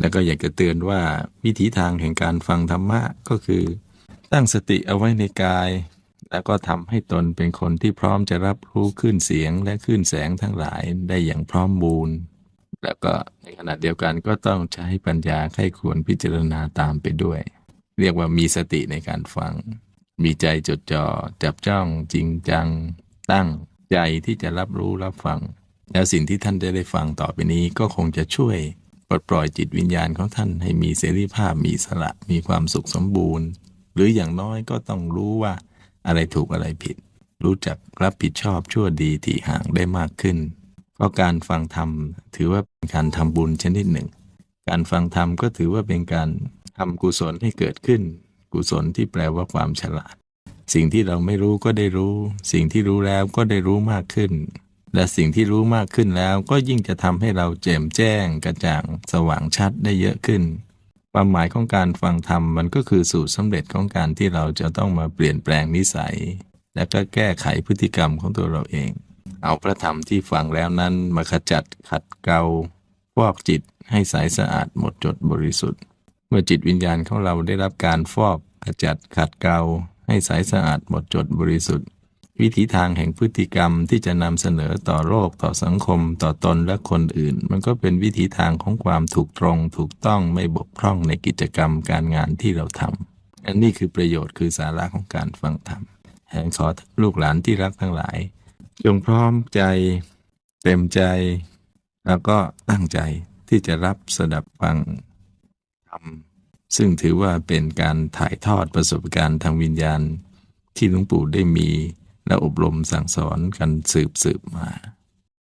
แล้วก็อยากจะเตือนว่าวิถีทางแห่งการฟังธรรมะก็คือ ตั้งสติเอาไว้ในกาย แล้วก็ทำให้ตนเป็นคนที่พร้อมจะรับรู้คลื่นเสียงและคลื่นแสงทั้งหลายได้อย่างพร้อมบูรณ์แล้วก็ในขณะเดียวกันก็ต้องใช้ปัญญาไข้ควรพิจารณาตามไปด้วย เรียกว่ามีสติในการฟัง มีใจจดจ่อจับจ้องจริงจัง ตั้งใจที่จะรับรู้รับฟัง แล้วสิ่งที่ท่านจะได้ฟังต่อไปนี้ก็คงจะช่วย ปลดปล่อยจิตวิญญาณของท่านให้มีเสรีภาพมีสละมีความสุขสมบูรณ์ หรืออย่างน้อยก็ต้องรู้ว่าอะไรถูกอะไรผิด รู้จักรับผิดชอบชั่วดีที่ห่างได้มากขึ้นเพราะการฟังธรรมถือว่าเป็นการทำบุญชนิดหนึ่ง การฟังธรรมก็ถือว่าเป็นการทำกุศลให้เกิดขึ้น กุศลที่แปลว่าความฉลาด สิ่งที่เราไม่รู้ก็ได้รู้ สิ่งที่รู้แล้วก็ได้รู้มากขึ้น และสิ่งที่รู้มากขึ้นแล้วก็ยิ่งจะทำให้เราแจ่มแจ้งกระจ่างสว่างชัดได้เยอะขึ้น ความหมายของการฟังธรรมมันก็คือสูตรสำเร็จของการที่เราจะต้องมาเปลี่ยนแปลงนิสัย และก็แก้ไขพฤติกรรมของตัวเราเอง เอาพระธรรมที่ฟังแล้วนั้นมาขจัดขัดเกลาฟอกจิตให้ใสสะอาดหมดจดบริสุทธิ์ เมื่อจิตวิญญาณของเราได้รับการฟอกขจัดขัดเกลาให้ใสสะอาดหมดจดบริสุทธิ์ วิถีทางแห่งพฤติกรรมที่จะนำเสนอต่อโลกต่อสังคม ต่อตนและคนอื่น มันก็เป็นวิถีทางของความถูกตรง ถูกต้องไม่บกพร่องในกิจกรรมการงานที่เราทำอันนี้คือประโยชน์คือสาระของการฟังธรรมแห่งขอลูกหลานที่รักทั้งหลาย จงพร้อมใจ เต็มใจ แล้วก็ตั้งใจที่จะรับสดับฟังธรรมซึ่งถือว่าเป็นการถ่ายทอดประสบการณ์ทางวิญญาณ ที่หลวงปู่ได้มี และอบรมสั่งสอนกันสืบสืบมา